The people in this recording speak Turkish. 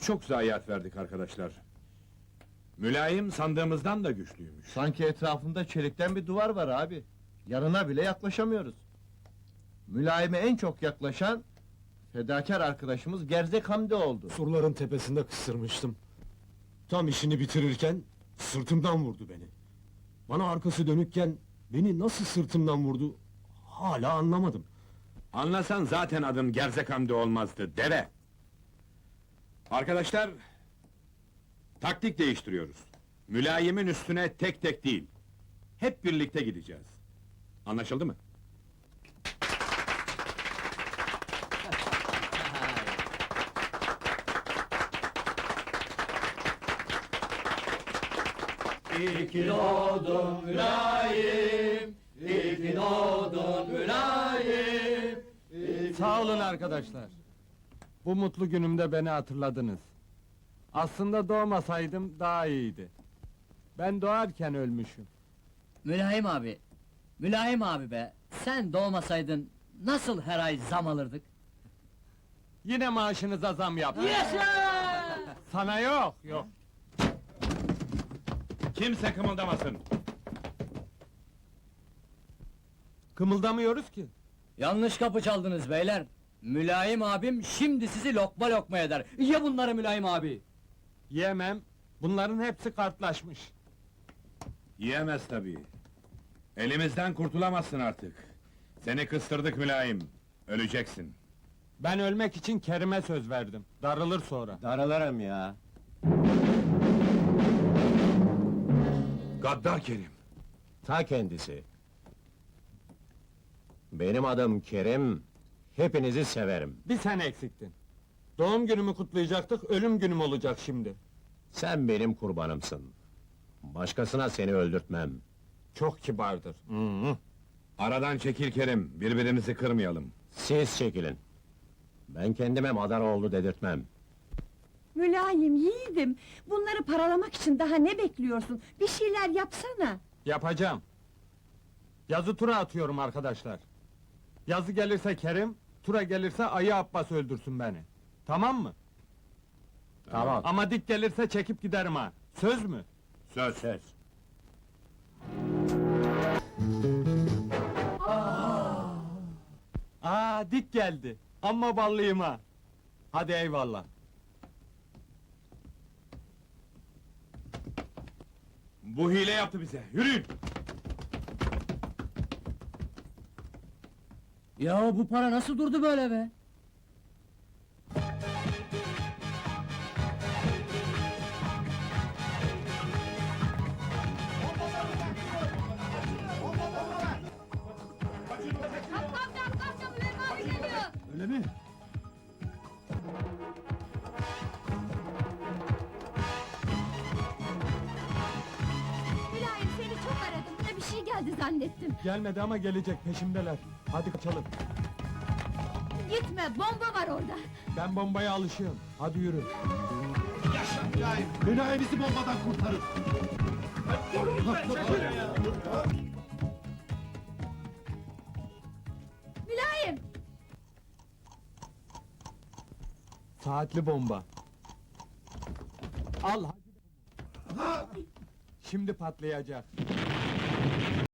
Çok zayiat verdik arkadaşlar. Mülayim sandığımızdan da güçlüymüş. Sanki etrafında çelikten bir duvar var abi. Yanına bile yaklaşamıyoruz. Mülayime en çok yaklaşan fedakar arkadaşımız Gerzek Hamdi oldu. Surların tepesinde kıstırmıştım. Tam işini bitirirken sırtımdan vurdu beni. Bana arkası dönükken beni nasıl sırtımdan vurdu hala anlamadım. Anlasan zaten adın Gerzek Hamdi olmazdı, deve! Arkadaşlar, taktik değiştiriyoruz. Mülayimin üstüne tek tek değil, hep birlikte gideceğiz. Anlaşıldı mı? Sağ olun arkadaşlar. Bu mutlu günümde beni hatırladınız. Aslında doğmasaydım daha iyiydi. Ben doğarken ölmüşüm. Mülayim abi, Mülayim abi be, sen doğmasaydın nasıl her ay zam alırdık? Yine maaşınıza zam yaptım. Sana yok, yok. Kimse kımıldamasın! Kımıldamıyoruz ki. Yanlış kapı çaldınız beyler. Mülayim abim şimdi sizi lokma lokma eder. Ye bunları Mülayim abi. Yemem. Bunların hepsi kartlaşmış. Yiyemez tabii. Elimizden kurtulamazsın artık. Seni kıstırdık mülayim, öleceksin. Ben ölmek için Kerim'e söz verdim. Darılır sonra. Daralarım ya. Gaddar Kerim! Ta kendisi. Benim adım Kerim, hepinizi severim. Bir sen eksiktin. Doğum günümü kutlayacaktık, ölüm günüm olacak şimdi. Sen benim kurbanımsın. Başkasına seni öldürtmem. Çok kibardır. Hı hı. Aradan çekil Kerim, birbirimizi kırmayalım. Siz çekilin. Ben kendime madar oldu dedirtmem. Mülayim yiğidim. Bunları paralamak için daha ne bekliyorsun? Bir şeyler yapsana. Yapacağım. Yazı tura atıyorum arkadaşlar. Yazı gelirse Kerim, tura gelirse Ayı Abbas öldürsün beni. Tamam mı? Tamam. Ama dik gelirse çekip giderim ha. Söz mü? Söz! Söz. Aa dik geldi. Amma ballıyım ha. Hadi eyvallah. Bu hile yaptı bize, yürüyün! Ya bu para nasıl durdu böyle be? Mülayim geldi zannettim. Gelmedi ama gelecek peşimdeler. Hadi kaçalım. Gitme, bomba var orada. Ben bombaya alışığım. Hadi yürü. Mülayim bizi bombadan kurtarın. Mülayim! Saatli bomba. Al hadi. Şimdi patlayacak.